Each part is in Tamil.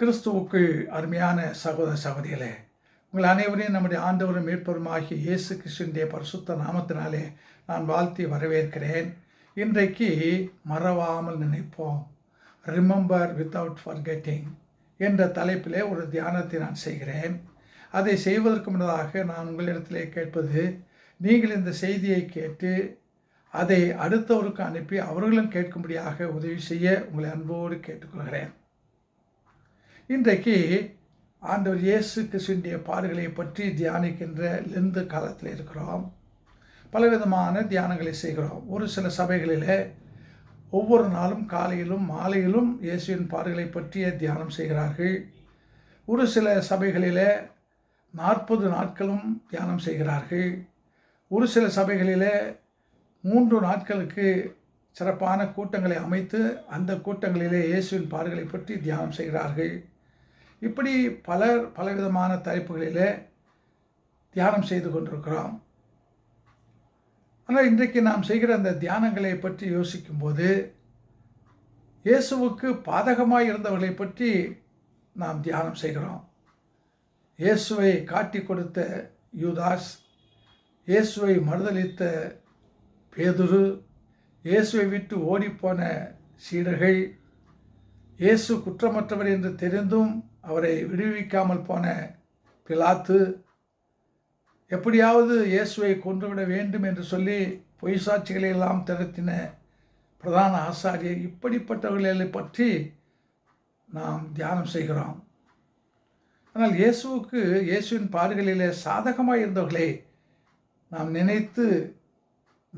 கிறிஸ்துவுக்கு அருமையான சகோதர சகோதரிகளே உங்கள் அனைவரையும் நம்முடைய ஆண்டவரும் மீட்பருமாகிய இயேசு கிருஷ்ணனுடைய பரிசுத்த நாமத்தினாலே நான் வாழ்த்தி வரவேற்கிறேன். இன்றைக்கு மறவாமல் நினைப்போம். ரிமெம்பர் வித்தவுட் ஃபர்கெட்டிங் என்ற தலைப்பிலே ஒரு தியானத்தை நான் செய்கிறேன். அதை செய்வதற்கு முன்னதாக நான் உங்களிடத்திலே கேட்பது நீங்கள் இந்த செய்தியை கேட்டு அதை அடுத்தவருக்கு அனுப்பி அவர்களும் கேட்கும்படியாக உதவி செய்ய உங்களை அன்போடு கேட்டுக்கொள்கிறேன். இன்றைக்கு ஆண்டவர் இயேசு கிறிஸ்துடைய பாடுகளை பற்றி தியானிக்கின்ற லெந்து காலத்தில் இருக்கிறோம். பலவிதமான தியானங்களை செய்கிறோம். ஒரு சில சபைகளில் ஒவ்வொரு நாளும் காலையிலும் மாலையிலும் இயேசுவின் பாடுகளை பற்றிய தியானம் செய்கிறார்கள். ஒரு சில சபைகளில் நாற்பது நாட்களும் தியானம் செய்கிறார்கள். ஒரு சில சபைகளில் மூன்று நாட்களுக்கு சிறப்பான கூட்டங்களை அமைத்து அந்த கூட்டங்களிலே இயேசுவின் பாடுகளை பற்றி தியானம் செய்கிறார்கள். இப்படி பலர் பலவிதமான தலைப்புகளிலே தியானம் செய்து கொண்டிருக்கிறோம். ஆனால் இன்றைக்கு நாம் செய்கிற அந்த தியானங்களை பற்றி யோசிக்கும்போது இயேசுவுக்கு பாதகமாக இருந்தவர்களை பற்றி நாம் தியானம் செய்கிறோம். இயேசுவை காட்டி கொடுத்த யூதாஸ் இயேசுவை மறுதளித்த பேதுரு இயேசுவை விட்டு ஓடிப்போன சீடர்கள் இயேசு குற்றமற்றவர் என்று தெரிந்தும் அவரை விடுவிக்காமல் போன பிலாத்து எப்படியாவது இயேசுவை கொன்றுவிட வேண்டும் என்று சொல்லி பொய் சாட்சிகளை எல்லாம் திரட்டின பிரதான ஆசாரியர் இப்படிப்பட்டவர்களை பற்றி நாம் தியானம் செய்கிறோம். ஆனால் இயேசுவுக்கு இயேசுவின் பாடுகளிலே சாதகமாக இருந்தவர்களை நாம் நினைத்து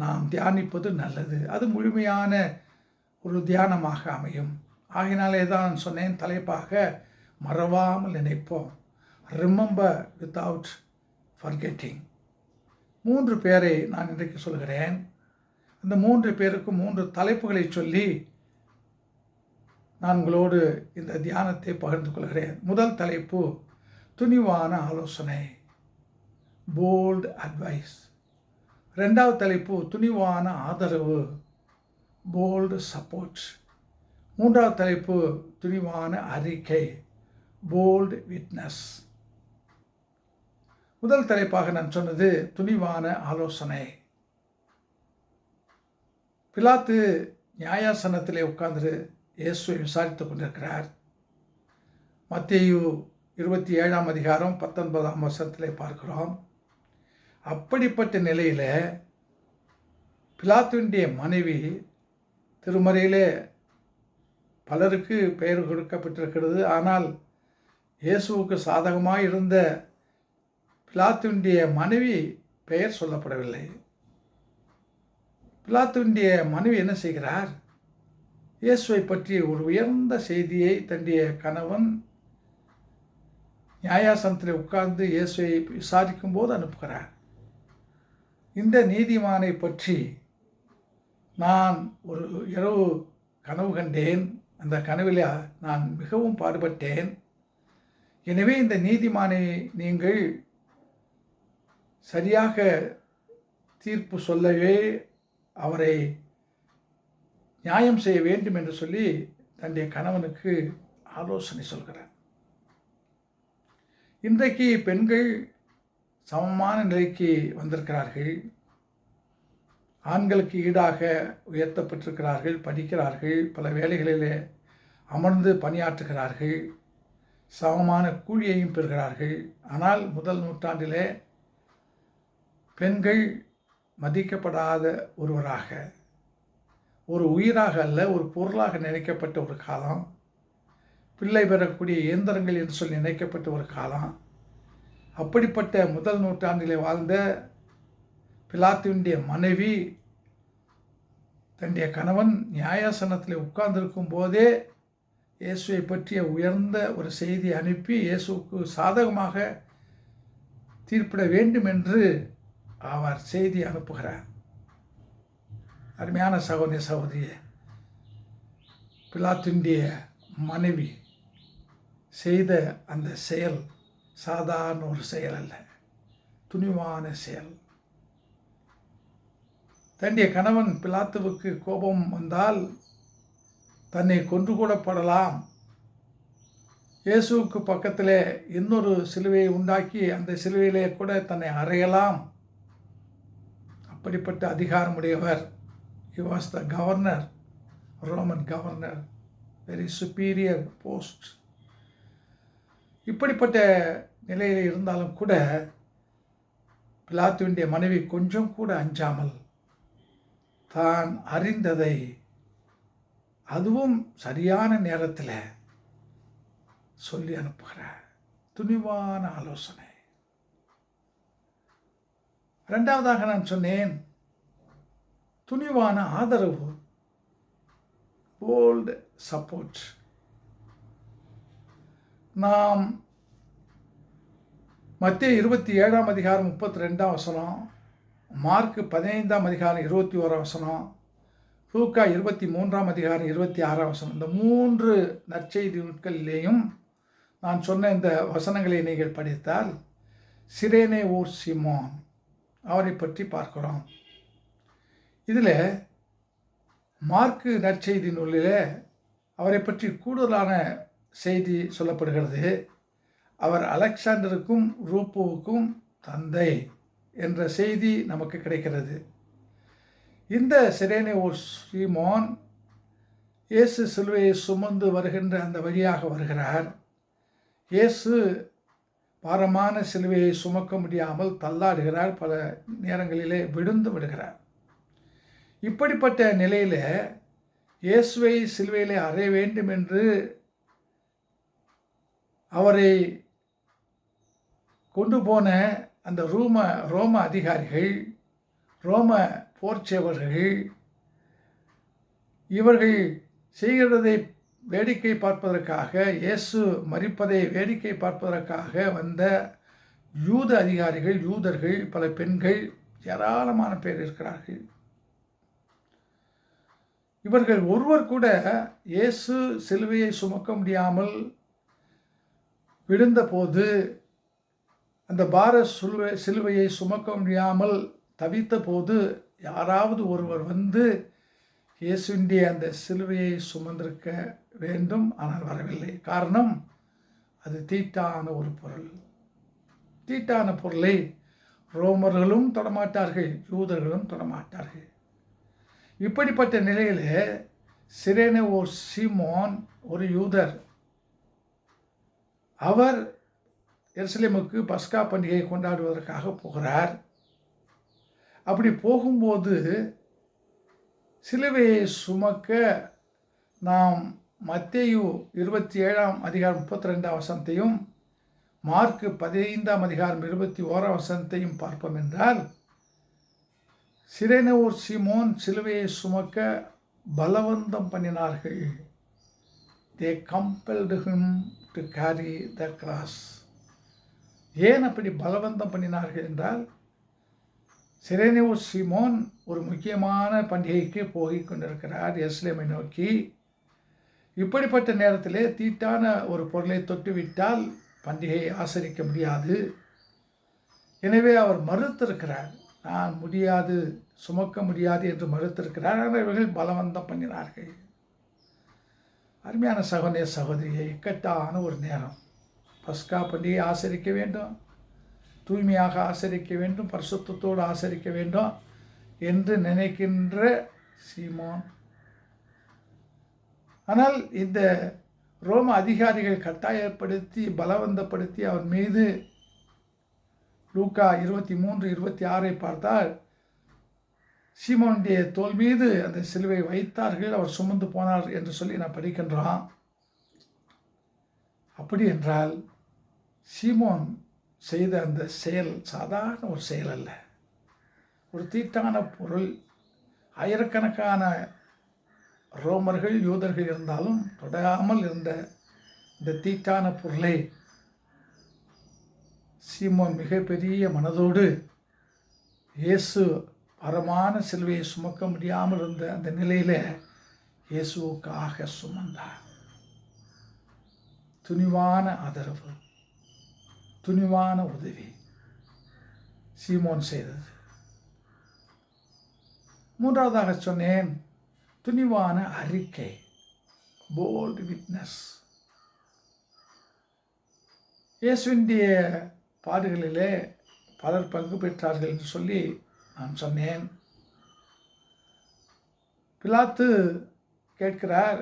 நாம் தியானிப்பது நல்லது. அது முழுமையான ஒரு தியானமாக அமையும். ஆகினாலே தான் சொன்னேன் தலைப்பாக மறவாமல் நினைப்போம் ரிமெம்பர் வித்தவுட் ஃபர்கெட்டிங் மூன்று பேரை நான் இன்றைக்கு சொல்கிறேன். அந்த மூன்று பேருக்கு மூன்று தலைப்புகளை சொல்லி நான் உங்களோடு இந்த தியானத்தை பகிர்ந்து கொள்கிறேன். முதல் தலைப்பு துணிவான ஆலோசனை. போல்டு அட்வைஸ் ரெண்டாவது தலைப்பு துணிவான ஆதரவு. போல்டு சப்போர்ட் மூன்றாவது தலைப்பு துணிவான அறிக்கை. போல்டு விட்னஸ் முதல் தலைப்பாக நான் சொன்னது துணிவான ஆலோசனை. பிலாத்து நியாயாசனத்திலே உட்கார்ந்து இயேசுவை விசாரித்து கொண்டிருக்கிறார். மத்தியு இருபத்தி ஏழாம் அதிகாரம் பத்தொன்பதாம் வருஷத்திலே பார்க்கிறோம். அப்படிப்பட்ட நிலையில் பிலாத்துவினுடைய மனைவி திருமறையிலே பலருக்கு பெயர் கொடுக்கப்பட்டிருக்கிறது. ஆனால் இயேசுவுக்கு சாதகமாக இருந்த பிலாத்துவினுடைய மனைவி பெயர் சொல்லப்படவில்லை. பிலாத்துவினுடைய மனைவி என்ன செய்கிறார்? இயேசுவை பற்றி ஒரு உயர்ந்த செய்தியை தன்னுடைய கணவன் நியாயாசனத்தில் உட்கார்ந்து இயேசுவை விசாரிக்கும் போது அனுப்புகிறார். இந்த நீதிமானை பற்றி நான் ஒரு இரவு கனவு கண்டேன். அந்த கனவில் நான் மிகவும் பாடுபட்டேன். எனவே இந்த நீதிமானை நீங்கள் சரியாக தீர்ப்பு சொல்லவே அவரை நியாயம் செய்ய வேண்டும் என்று சொல்லி தன்னுடைய கணவனுக்கு ஆலோசனை சொல்கிறார். இன்றைக்கு பெண்கள் சமமான நிலைக்கு வந்திருக்கிறார்கள். ஆண்களுக்கு ஈடாக உயர்த்தப்பட்டிருக்கிறார்கள் படிக்கிறார்கள் பல வேலைகளிலே அமர்ந்து பணியாற்றுகிறார்கள். சமமான கூலியையும் பெறுகிறார்கள். ஆனால் முதல் நூற்றாண்டிலே பெண்கள் மதிக்கப்படாத ஒருவராக ஒரு உயிராக அல்ல ஒரு பொருளாக நினைக்கப்பட்ட ஒரு காலம் பிள்ளை பெறக்கூடிய இயந்திரங்கள் என்று சொல்லி நினைக்கப்பட்ட ஒரு காலம் அப்படிப்பட்ட முதல் நூற்றாண்டிலே வாழ்ந்த பிலாத்துவினுடைய மனைவி தன்னுடைய கணவன் நியாயாசனத்தில் உட்கார்ந்திருக்கும் போதே இயேசுவை பற்றிய உயர்ந்த ஒரு செய்தி அனுப்பி இயேசுக்கு சாதகமாக தீர்ப்பிட வேண்டும் என்று அவர் செய்தி அனுப்புகிறார். அருமையான சகோதரி சகோதரிய பிலாத்துடைய மனைவி செய்த அந்த செயல் சாதாரண ஒரு செயல் அல்ல துணிவான செயல். தன்னுடைய கணவன் பிலாத்துவுக்கு கோபம் வந்தால் தன்னை கொன்று கூடப்படலாம் இயேசுவுக்கு பக்கத்திலே இன்னொரு சிலுவையை உண்டாக்கி அந்த சிலுவையிலே கூட தன்னை அறையலாம். அப்படிப்பட்ட அதிகாரமுடையவர் he was the governor Roman governor very superior post இப்படிப்பட்ட நிலையில் இருந்தாலும் கூட பிலாத்துவினுடைய மனைவி கொஞ்சம் கூட அஞ்சாமல் தான் அறிந்ததை அதுவும் சரியான நேரத்தில் சொல்லி அனுப்புகிற துணிவான ஆலோசனை. ரெண்டாவதாக நான் சொன்னேன் துணிவான ஆதரவு போல்டு சப்போர்ட் நாம் மத்திய இருபத்தி ஏழாம் அதிகாரம் முப்பத்தி ரெண்டாம் வசனம் மார்க் பதினைந்தாம் அதிகாரம் இருபத்தி ஓராம் வசனம் லூக்கா இருபத்தி மூன்றாம் அதிகாரம் இருபத்தி ஆறாம் வசனம். இந்த மூன்று நற்செய்தி நூட்களிலேயும் நான் சொன்ன இந்த வசனங்களை நீங்கள் படித்தால் சிரேனே ஓர் சிமோன் அவரை பற்றி பார்க்கிறோம். இதில் மார்க்கு நற்செய்தி நூலில் அவரை பற்றி கூடுதலான செய்தி சொல்லப்படுகிறது. அவர் அலெக்சாண்டருக்கும் ரூப்புவுக்கும் தந்தை என்ற செய்தி நமக்கு கிடைக்கிறது. இந்த சிரேனே ஓ ஸ்ரீமோன் இயேசு சிலுவையை சுமந்து வருகின்ற அந்த வழியாக வருகிறார். இயேசு பாரமான சிலுவையை சுமக்க முடியாமல் தள்ளாடுகிறார். பல நேரங்களிலே விழுந்து விடுகிறார். இப்படிப்பட்ட நிலையில் இயேசுவை சிலுவையிலே அறைய வேண்டும் என்று அவரை கொண்டு போன அந்த ரூம ரோம அதிகாரிகள் ரோம போர்ச்சேவர்கள் இவர்கள் செய்கிறதை வேடிக்கை பார்ப்பதற்காக இயேசு மறிப்பதை வேடிக்கை பார்ப்பதற்காக வந்த யூத அதிகாரிகள் யூதர்கள் பல பெண்கள் ஏராளமான பேர் இருக்கிறார்கள். இவர்கள் ஒருவர் கூட இயேசு சிலுவையை சுமக்க முடியாமல் விழுந்தபோது அந்த பார சிலுவை சிலுவையை சுமக்க முடியாமல் தவித்த போது யாராவது ஒருவர் வந்து இயேசுண்டிய அந்த சிலுவையை சுமந்திருக்க வேண்டும் ஆனால் வரவில்லை. காரணம் அது தீட்டான ஒரு பொருள். தீட்டான பொருளை ரோமர்களும் தொடமாட்டார்கள் யூதர்களும் தொடமாட்டார்கள். இப்படிப்பட்ட நிலையில் சிரேன ஓர் சீமோன் ஒரு யூதர் அவர் எருசலேமுக்கு பஸ்கா பண்டிகையை கொண்டாடுவதற்காக போகிறார். அப்படி போகும்போது சிலுவையை சுமக்க நாம் மத்தேயு இருபத்தி ஏழாம் அதிகாரம் முப்பத்தி ரெண்டாம் வசனத்தையும் மார்க்கு பதினைந்தாம் அதிகாரம் இருபத்தி ஓராம் வசனத்தையும் பார்ப்போம் என்றால் சிறைனவோர் சிமோன் சிலுவையை சுமக்க பலவந்தம் பண்ணினார்கள். They compelled him to carry the cross ஏன் அப்படி பலவந்தம் பண்ணினார்கள் என்றால் சிரேனியூர் சிமோன் ஒரு முக்கியமான பண்டிகைக்கு போகிக் கொண்டிருக்கிறார் எஸ்லேமை நோக்கி. இப்படிப்பட்ட நேரத்திலே தீட்டான ஒரு பொருளை தொட்டுவிட்டால் பண்டிகையை ஆசரிக்க முடியாது. எனவே அவர் மறுத்திருக்கிறார் நான் முடியாது சுமக்க முடியாது என்று மறுத்திருக்கிறார். ஆனால் இவர்கள் பலவந்தம் பண்ணினார்கள். அருமையான சகோதரிய சகோதரியை இக்கட்டான ஒரு நேரம். பஸ்கா பண்டிகையை ஆசரிக்க வேண்டும். தூய்மையாக ஆசரிக்க வேண்டும் பரிசுத்தத்தோடு ஆசரிக்க வேண்டும் என்று நினைக்கின்ற சீமோன். ஆனால் இந்த ரோம அதிகாரிகள் கட்டாயப்படுத்தி பலவந்தப்படுத்தி அவர் மீது லூக்கா இருபத்தி மூன்று இருபத்தி ஆறை பார்த்தால் சீமோனுடைய தோல் மீது அந்த சிலுவை வைத்தார்கள் அவர் சுமந்து போனார் என்று சொல்லி நான் படிக்கின்றான் அப்படி என்றால் சீமோன் செய்த அந்த செயல் சாதாரண ஒரு செயல் அல்ல. ஒரு தீட்டான பொருள். ஆயிரக்கணக்கான ரோமர்கள் யூதர்கள் இருந்தாலும் தொடாமல் இருந்த இந்த தீட்டான பொருளை சீமோன் மிகப்பெரிய மனதோடு இயேசு பரமான சிலுவையை சுமக்க முடியாமல் இருந்த அந்த நிலையில் இயேசுவுக்காக சுமந்தார். துணிவான ஆதரவு. துணிவான உதவி சீமோன் செய்தது. மூன்றாவதாக சொன்னேன் துணிவான அறிக்கை போல்டு விட்னஸ் இயேசுவினுடைய பாடுகளிலே பலர் பங்கு பெற்றார்கள் என்று சொல்லி நான் சொன்னேன். பிலாத்து கேட்கிறார்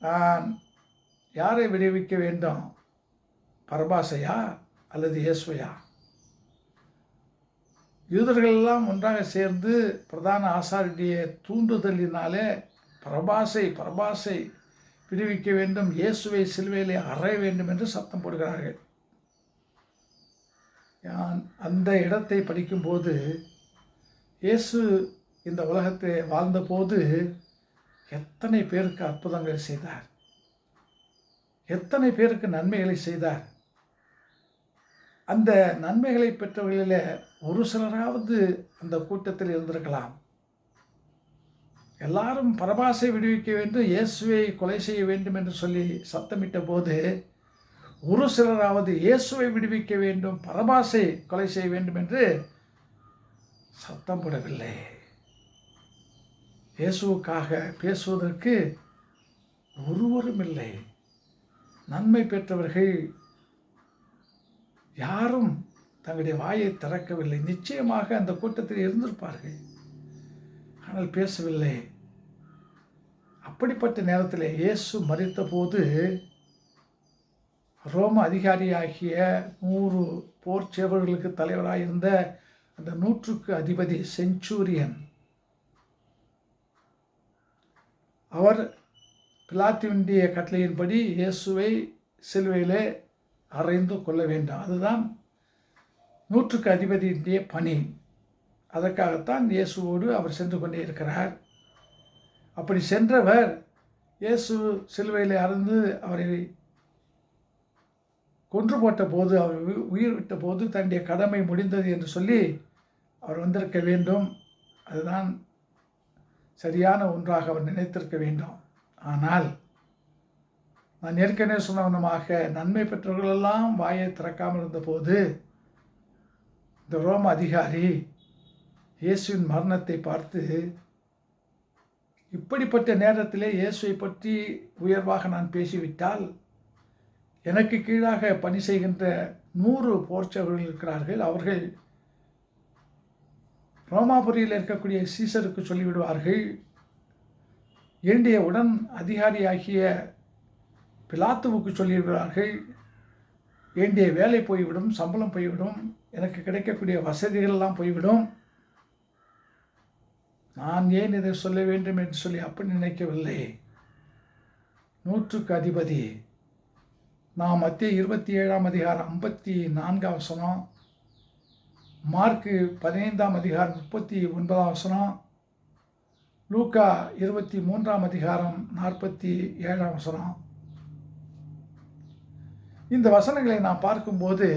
நான் யாரை விடுவிக்க வேண்டும்? பரபாசையா? அல்லது இயேசுவையா? யூதர்கள் எல்லாம் ஒன்றாக சேர்ந்து பிரதான ஆசாரிய தூண்டுதலினாலே பரபாசை பரபாசை விடுவிக்க வேண்டும் இயேசுவை சிலுவையிலே அறைய வேண்டும் என்று சத்தம் போடுகிறார்கள். நான் அந்த இடத்தை படிக்கும்போது இயேசு இந்த உலகத்தை வாழ்ந்தபோது எத்தனை பேருக்கு அற்புதங்கள் செய்தார்? எத்தனை பேருக்கு நன்மைகளை செய்தார்? அந்த நன்மைகளை பெற்றவர்களில் ஒரு சிலராவது அந்த கூட்டத்தில் இருந்திருக்கலாம். எல்லாரும் பரபாசை விடுவிக்க வேண்டும் இயேசுவை கொலை செய்ய வேண்டும் என்று சொல்லி சத்தமிட்ட போது ஒரு சிலராவது இயேசுவை விடுவிக்க வேண்டும் பரபாசை கொலை செய்ய வேண்டும் என்று சத்தம் போடவில்லை. இயேசுவுக்காக பேசுவதற்கு ஒருவரும் இல்லை. நன்மை பெற்றவர்கள் யாரும் தங்களுடைய வாயை திறக்கவில்லை. நிச்சயமாக அந்த கூட்டத்தில் இருந்திருப்பார்கள். ஆனால் பேசவில்லை. அப்படிப்பட்ட நேரத்தில் இயேசு மறித்த போது ரோம அதிகாரியாகிய நூறு போர் சேவர்களுக்கு தலைவராக இருந்த அந்த நூற்றுக்கு அதிபதி செஞ்சூரியன். அவர் பிலாத்துவினுடைய கட்டளையின்படி இயேசுவை சிலுவையிலே அறைந்து கொள்ள வேண்டும். அதுதான் நூற்றுக்கு அதிபதியினுடைய பணி. அதற்காகத்தான் இயேசுவோடு அவர் சென்று கொண்டே இருக்கிறார். அப்படி சென்றவர் இயேசு சிலுவையில் அறந்து அவரை கொன்று போட்ட போது அவர் உயிர் விட்ட போது தன்னுடைய கடமை முடிந்தது என்று சொல்லி அவர் வந்திருக்க வேண்டும். அதுதான் சரியான ஒன்றாக அவர் நினைத்திருக்க வேண்டும். ஆனால் நான் ஏற்கனவே சொன்னவனமாக நன்மை பெற்றவர்களெல்லாம் வாயை திறக்காமல் இருந்தபோது இந்த ரோம அதிகாரி இயேசுவின் மரணத்தை பார்த்து இப்படிப்பட்ட நேரத்திலே இயேசுவை பற்றி உயர்வாக நான் பேசிவிட்டால் எனக்கு கீழாக பணி செய்கின்ற நூறு போர்ச்சவர்கள் இருக்கிறார்கள். அவர்கள் ரோமாபுரியில் இருக்கக்கூடிய சீசருக்கு சொல்லிவிடுவார்கள். என்னுடைய உடன் அதிகாரியாகிய பிலாத்துவுக்கு சொல்லியிருக்கிறார்கள் வேண்டிய வேலை போய்விடும் சம்பளம் போய்விடும் எனக்கு கிடைக்கக்கூடிய வசதிகள்லாம் போய்விடும். நான் ஏன் இதை சொல்ல வேண்டும் என்று சொல்லி அப்படி நினைக்கவில்லை. நூற்றுக்கு அதிபதி நான் மத்திய இருபத்தி ஏழாம் அதிகாரம் ஐம்பத்தி நான்காம் வசனம் மார்க்கு பதினைந்தாம் அதிகாரம் முப்பத்தி ஒன்பதாம் வசனம் லூக்கா இருபத்தி மூன்றாம் அதிகாரம் நாற்பத்தி ஏழாம் வசனம். இந்த வசனங்களை நான் பார்க்கும்போது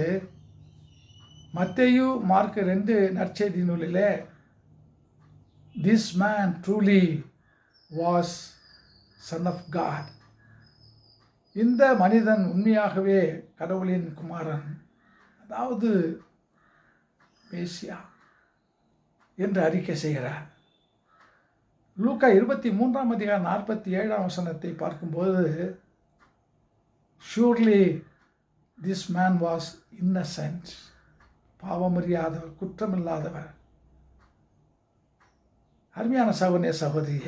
மத்தேயு மார்க் ரெண்டு நற்செய்தி நூலிலே this man truly was son of God இந்த மனிதன் உண்மையாகவே கடவுளின் குமாரன் அதாவது மேசியா என்று அறிக்கை செய்கிறார். லூக்கா இருபத்தி மூன்றாம் அதிகாரம் நாற்பத்தி ஏழாம் வசனத்தை பார்க்கும்போது surely this man was innocent பாவமறியாதவர் குற்றமில்லாதவர். அருமையான சகோதரிய சகோதரிய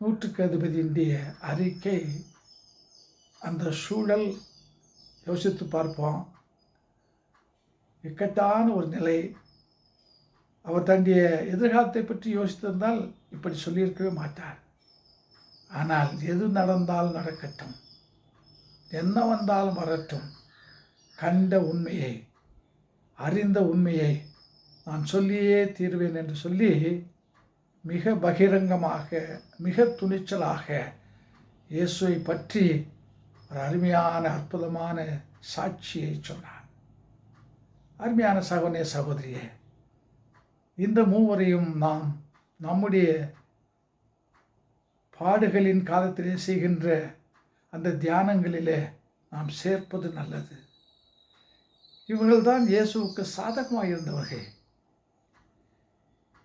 நூற்றுக்கு அதிபதியினுடைய அறிக்கை அந்த சூழல் யோசித்து பார்ப்போம். இக்கட்டான ஒரு நிலை. அவர் தன்னுடைய எதிர்காலத்தை பற்றி யோசித்திருந்தால் இப்படி சொல்லியிருக்கவே மாட்டார். ஆனால் எது நடந்தால் நடக்கட்டும். என்ன வந்தாலும் வரட்டும். கண்ட உண்மையை அறிந்த உண்மையை நான் சொல்லியே தீர்வேன் என்று சொல்லி மிக பகிரங்கமாக மிக துணிச்சலாக இயேசுவை பற்றி ஒரு அருமையான அற்புதமான சாட்சியை சொன்னார். அருமையான சகோனே சகோதரியே இந்த மூவரையும் நாம் நம்முடைய பாடுகளின் காலத்திலே செய்கின்ற அந்த தியானங்களிலே நாம் சேர்ப்பது நல்லது. இவர்கள்தான் இயேசுவுக்கு சாதகமாக இருந்தவர்கள்.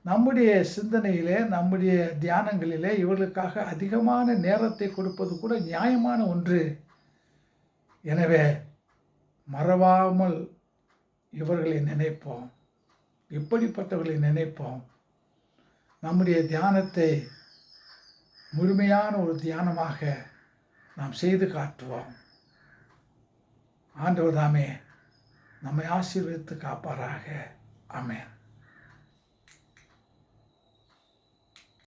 நம்முடைய சிந்தனையிலே நம்முடைய தியானங்களிலே இவர்களுக்காக அதிகமான நேரத்தை கொடுப்பது கூட நியாயமான ஒன்று. எனவே மறவாமல் இவர்களை நினைப்போம். இப்படிப்பட்டவர்களை நினைப்போம். நம்முடைய தியானத்தை முழுமையான ஒரு தியானமாக நாம் செய்து காட்டுவோம். ஆண்டவர் தாமே நம்மை ஆசீர்வதித்து காப்பாராக. அமேன்